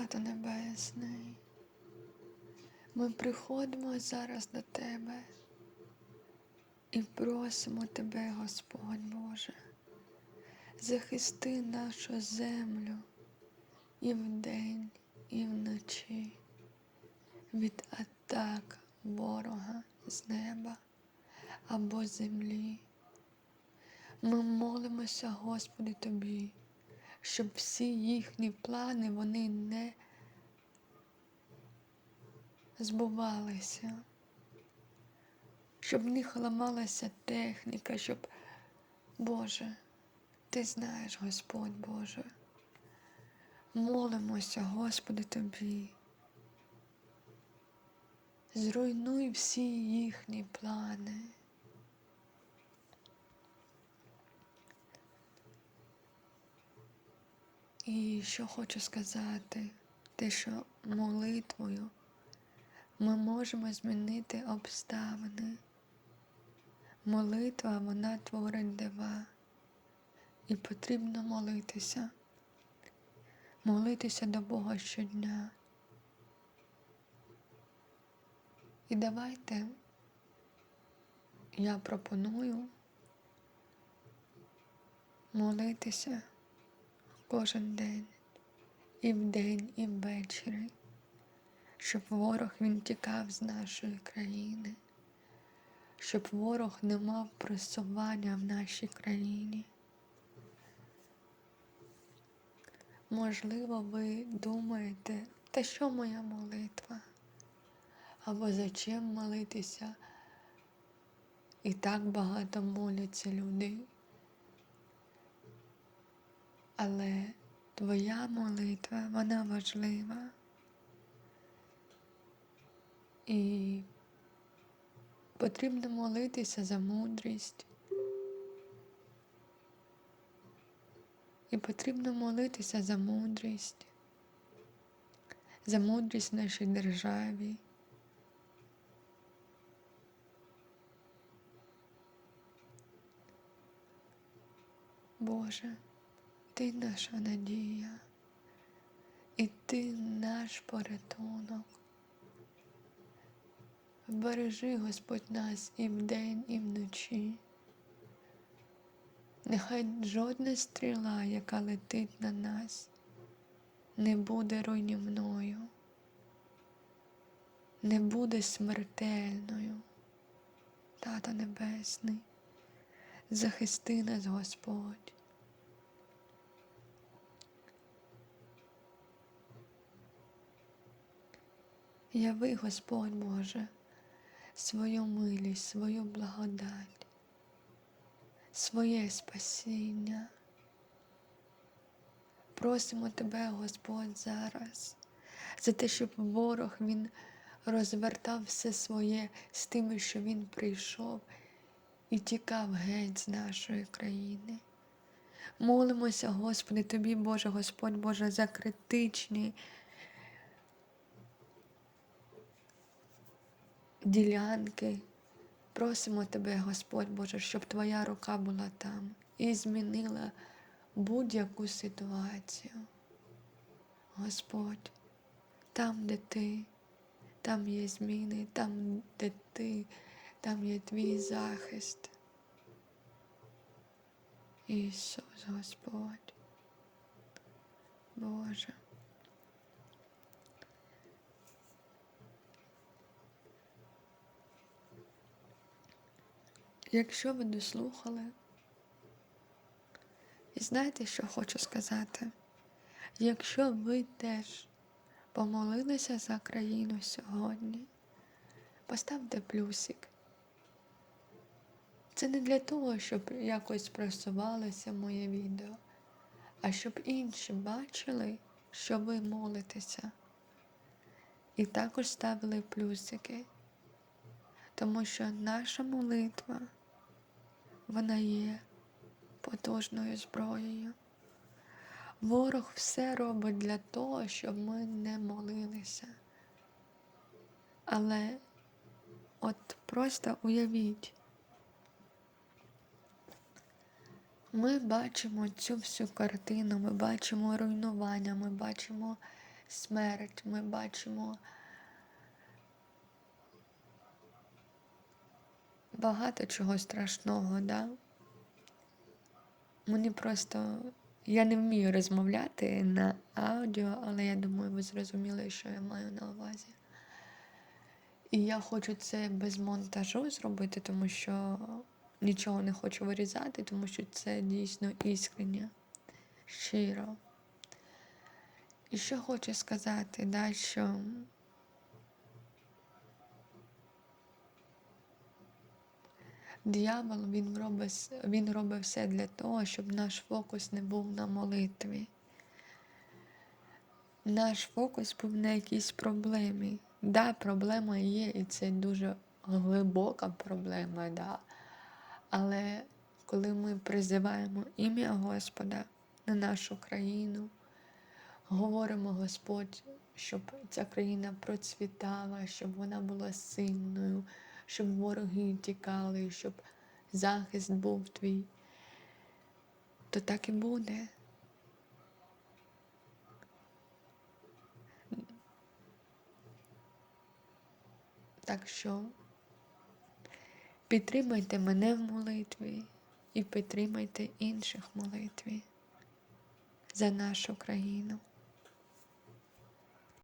Тато Небесний, ми приходимо зараз до Тебе і просимо Тебе, Господь Боже, захисти нашу землю і вдень, і вночі від атак ворога з неба або землі. Ми молимося, Господи, Тобі, щоб всі їхні плани вони не збувалися, щоб в них ламалася техніка, щоб, Боже, Ти знаєш, Господь Боже. Молимося, Господи, Тобі. Зруйнуй всі їхні плани. І що хочу сказати, те, що молитвою ми можемо змінити обставини. Молитва, вона творить дива. І потрібно молитися, молитися до Бога щодня. І давайте я пропоную молитися кожен день, і вдень, і ввечері, щоб ворог він тікав з нашої країни, щоб ворог не мав просування в нашій країні. Можливо, ви думаєте, та що моя молитва? Або зачем молитися? І так багато моляться люди. Але твоя молитва, вона важлива. І потрібно молитися за мудрість. І потрібно молитися за мудрість, за мудрість в нашій державі. Боже, Ти наша надія, і Ти наш порятунок. Бережи, Господь нас і вдень, і вночі. Нехай жодна стріла, яка летить на нас, не буде руйнівною, не буде смертельною, Тато Небесний, захисти нас, Господь. Яви, Господь Боже, свою милість, свою благодать, своє спасіння. Просимо Тебе, Господь, зараз, за те, щоб ворог він розвертав все своє з тим, що він прийшов і тікав геть з нашої країни. Молимося, Господи, Тобі, Боже, Господь Боже, за критичні ділянки. Просимо Тебе, Господь Боже, щоб Твоя рука була там і змінила будь-яку ситуацію. Господь, там, де ти, там є зміни, там, де ти, там є твій захист. Ісус Господь, Боже. Якщо ви дослухали, і знаєте, що хочу сказати? Якщо ви теж помолилися за країну сьогодні, поставте плюсик. Це не для того, щоб якось просувалося моє відео, а щоб інші бачили, що ви молитеся. І також ставили плюсики, тому що наша молитва вона є потужною зброєю. Ворог все робить для того, щоб ми не молилися. Але от просто уявіть, ми бачимо цю всю картину, ми бачимо руйнування, ми бачимо смерть, ми бачимо багато чого страшного, да? Мені просто. Я не вмію розмовляти на аудіо, але я думаю, ви зрозуміли, що я маю на увазі. І я хочу це без монтажу зробити, тому що нічого не хочу вирізати, тому що це дійсно іскреннє, щиро. І що хочу сказати, да, що диявол він робить, він робить все для того, щоб наш фокус не був на молитві. Наш фокус був на якійсь проблемі. Да, проблема є, і це дуже глибока проблема, да. Але коли ми призиваємо ім'я Господа на нашу країну, говоримо Господь, щоб ця країна процвітала, щоб вона була сильною, щоб вороги тікали, щоб захист був твій, то так і буде. Так що підтримайте мене в молитві і підтримайте інших в молитві за нашу країну.